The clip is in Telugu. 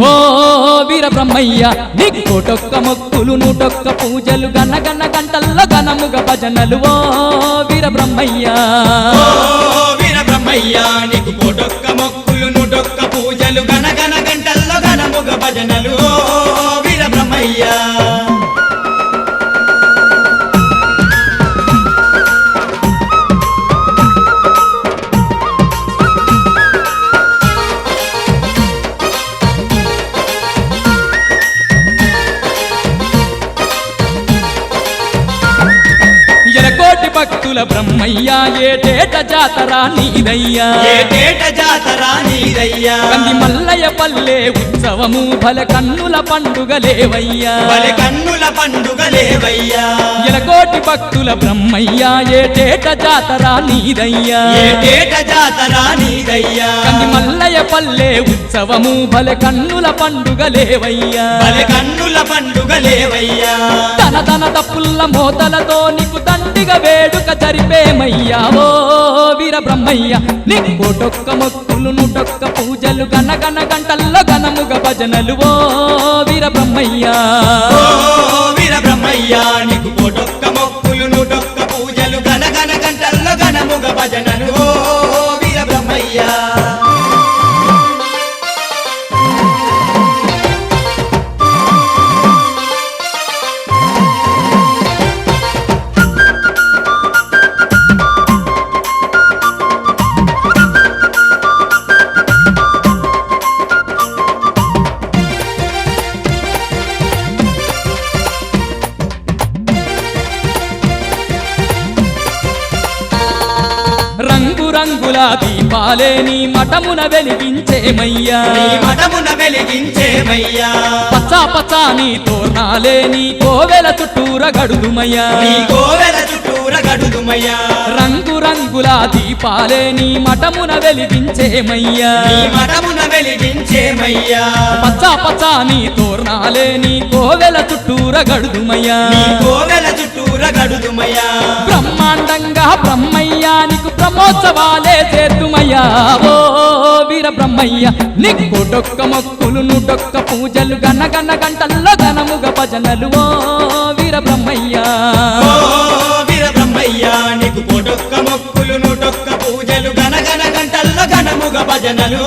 ఓ వీర బ్రహ్మయ్య నీకు కోటొక్క మొక్కులు నూటొక్క పూజలు గన గన గంటల్లో గనముగ భజనలు. ఓ వీర బ్రహ్మయ్య వీర బ్రహ్మయ్య నీకు కోటొక్క మొక్కు భక్తుల బ్రహ్మయ్య ఏటేట జాతర నీదయ్యా? ఏటేట జాతర నీదయ్యా? కంది మల్లయ్య పల్లె ఉత్సవము భల కన్నుల పండుగ లేవయ్యా. బలి కన్నుల పండుగ లేవయ్యా? ఎలకోటి భక్తుల బ్రహ్మయ్య ఏటేట జాతర నీదయ్యా? ఏటేట జాతర నీదయ్యా? కంది మల్లయ్య పల్లె ఉత్సవము భల కన్నుల పండుగ లేవయ్యా. బలి కన్నుల పండుగ లేవయ్యా? తన తన తప్పుల్ల మోతలతో నీకు దండిగా వేడుక జరిపేమయ్యా ఓ వీర బ్రహ్మయ్య నీకు మొక్కులు నుటొక్క పూజలు గన గన గంటల్లో గనముగ భజనలు ఓ వీర బ్రహ్మయ్య వీర బ్రహ్మయ్య నీకు కోటొక్క మొక్కులు నుటొక్క పూజలు గనగన గంటల్లో గనముగ భజనలు ఓ రంగుల దీపాలే నీ మఠమున వెలిగించేమయ్యా. నీ మఠమున వెలిగించేమయ్యా. పచ్చ పచ్చాని తోరణాలే నీ కోవెల చుట్టూర గడుదుమయ్యా. నీ కోవెల చుట్టూర గడుదుమయ్యా. రంగు రంగుల దీపాలే నీ మఠమున వెలిగించేమయ్యా. నీ మఠమున వెలిగించేమయ్యా. పచ్చ పచ్చాని తోరణాలే నీ కోవెల చుట్టూర గడుదుమయ్యా. నీ కోవెల చుట్టూర గడుదుమయ్యా. బ్రహ్మాండంగా బ్రహ్మయ్యా నీకు బ్రహ్మోత్సవాలే చేతుమయ్యా. ఓ వీర బ్రహ్మయ్య నీకు డొక్క మొక్కులు నూటొక్క పూజలు గన గన గంటల్లో గనముగ భజనలు. ఓ వీర బ్రహ్మయ్య ఓ వీర బ్రహ్మయ్య నీకు డొక్క మొక్కులు నూటొక్క పూజలు గనగన గంటల్లో గనముగ భజనలు.